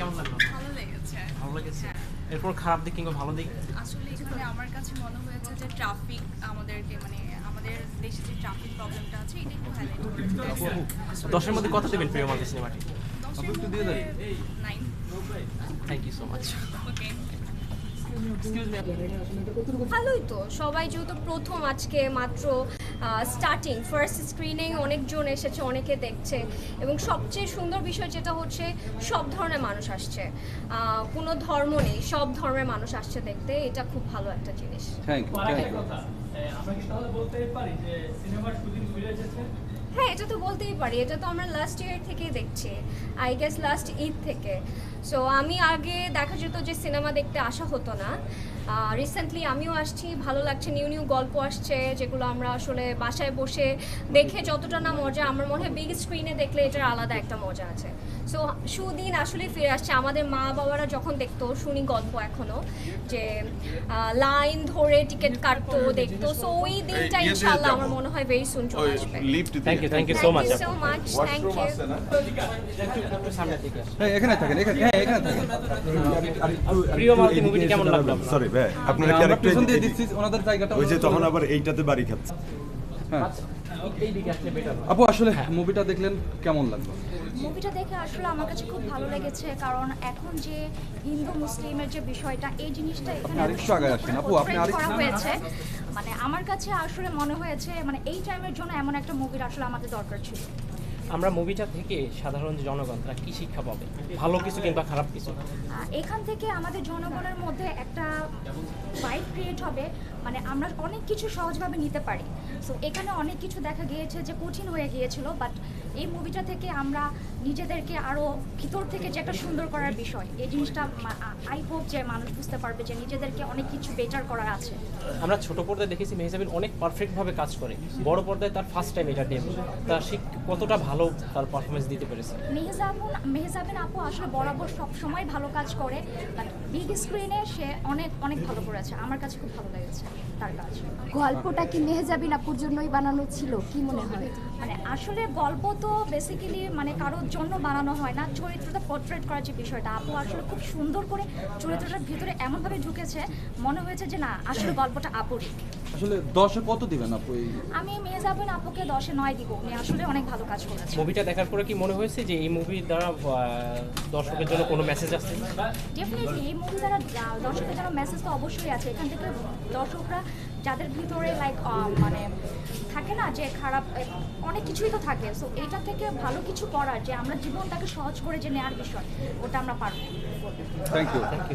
কেমন লাগল? ভালো লেগেছে। ভালো লেগেছে? হ্যাঁ। এরপর খারাপ দিক কিংবা ভালো দিক? আসলে এখানে আমার কাছে মনে হয়েছে যে ট্রাফিক আমাদেরকে মানে আমাদের দেশে যে ট্রাফিক প্রবলেমটা আছে এটা একটু হাইলাইট করতে দশের মধ্যে কত দেবেন প্রিয় মাঝে সিনেমাটি? দশের মধ্যে nine thank you so much okay ভালোই তো সবাই যেহেতু প্রথম আজকে মাত্র স্টার্টিং ফার্স্ট স্ক্রিনিং অনেকজন এসেছে অনেকে দেখছে। এবং সবচেয়ে সুন্দর বিষয় যেটা হচ্ছে সব ধরনের মানুষ আসছে। আহ, কোনো ধর্ম নেই সব ধর্মের মানুষ আসছে দেখতে এটা খুব ভালো একটা জিনিস। থ্যাংক ইউ আমরা কি তাহলে বলতেই পারি যে সিনেমার শুটিং ফিরে এসেছে? এটা তো বলতেই পারি, এটা তো আমরা লাস্ট ইয়ার থেকেই দেখছি আই গেস লাস্ট ঈদ থেকে। সো আমি আগে দেখা যেত যে সিনেমা দেখতে আসা হতো না। রিসেন্টলি আমিও আসছি, ভালো লাগছে, নিউ নিউ গল্প আসছে, যেগুলো আমরা আসলে বাসায় বসে দেখে যতটা না মজা, আমার মনে হয় বিগ স্ক্রিনে দেখলে এটার আলাদা একটা মজা আছে। সো সুদিন আসলে ফিরে আসছে। আমাদের মা বাবারা যখন দেখতো শুনি গল্প এখনও যে লাইন ধরে টিকিট কাটতো দেখতো। সো ওই দিনটা যাব। আমার মনে হয় ভেরি সুন চলে আসবে। Thank you thank you so much সামনের দিকে আসুন। হ্যাঁ এখানে থাকেন এখানে হ্যাঁ এখানে থাকেন। প্রিয় মালতি মুভিটি কেমন লাগল? সরি ভাই আপনার দিয়ে দিচ্ছি ওনাদের জায়গাটা ওই যে তখন আবার এইটাতে বাড়ি খাচ্ছে। হ্যাঁ। আপু আসলে মুভিটা দেখলেন কেমন লাগল? মুভিটা দেখে আসলে আমার কাছে খুব ভালো লেগেছে কারণ এখন যে হিন্দু মুসলিমের যে বিষয়টা এই জিনিসটা এখানে আরেকটু আগে আসেন। আপু, আপনি আরেকটু- হয়েছে। মানে আমার কাছে আসলে মনে হয়েছে মানে এই টাইমের জন্য এমন একটা মুভির আসলে আমাদের দরকার ছিল। আমরা মুভিটা থেকে সাধারণ জনগণ তারা কি শিক্ষা পাবে? ভালো কিছু কিংবা খারাপ কিছু? এখান থেকে আমাদের জনগণের মধ্যে একটা ভাইব ক্রিয়েট হবে মানে আমরা অনেক কিছু সহজভাবে নিতে পারি। সো এখানে অনেক কিছু দেখা গিয়েছে যে কঠিন হয়ে গিয়েছিল বাট এই মুভিটা থেকে আমরা নিজেদেরকে আরও ভিতর থেকে যে একটা সুন্দর করার বিষয় এই জিনিসটা আই হোপ যে মানুষ বুঝতে পারবে যে নিজেদেরকে অনেক কিছু বেটার করার আছে। আমরা ছোট পর্দায় দেখেছি মেহজাবিন অনেক পারফেক্টভাবে কাজ করে। বড় পর্দায় তার ফার্স্ট টাইম এটা ডেম তা সে কতটা ভালো তার পারফরমেন্স দিতে পেরেছে। মেহজাবুন মেহজাবিন আপু আসলে বরাবর সব সময় ভালো কাজ করে বাট বিগ স্ক্রিনে সে অনেক অনেক ভালো করেছে। আমার কাছে খুব ভালো লেগেছে তার কাজ। গল্পটা কি মেহজাবিন আপুর জন্যই বানানো ছিল? কি মনে হয়? মানে আসলে গল্প তো বেসিক্যালি মানে কারোর জন্য বানানো হয় না চরিত্রটা পোর্ট্রেট করার যে বিষয়টা। আপু আসলে খুব সুন্দর করে চরিত্রটার ভিতরে এমনভাবে ঢুকেছে মনে হয়েছে যে না আসলে গল্পটা আপুরই। আসলে দশে কত দিবেন আপু আমি মেহজাবিন আপুকে দশে নয় দিব। উনি আসলে অনেক ভালো কাজ করেছে মুভিটা দেখার পরে কি মনে হয়েছে যে এই মুভির দ্বারা দর্শকের জন্য কোনো মেসেজ আসছে? ডেফিনেটলি এই মুভি দ্বারা দর্শকের জন্য মেসেজ তো অবশ্যই আছে। এখান থেকে দর্শকরা যাদের ভিতরে লাইক মানে থাকে না যে খারাপ অনেক কিছুই তো থাকে। সো এটা থেকে ভালো কিছু করার যে আমরা জীবনটাকে সহজ করে যে নেওয়ার বিষয় ওটা আমরা পারব। Thank you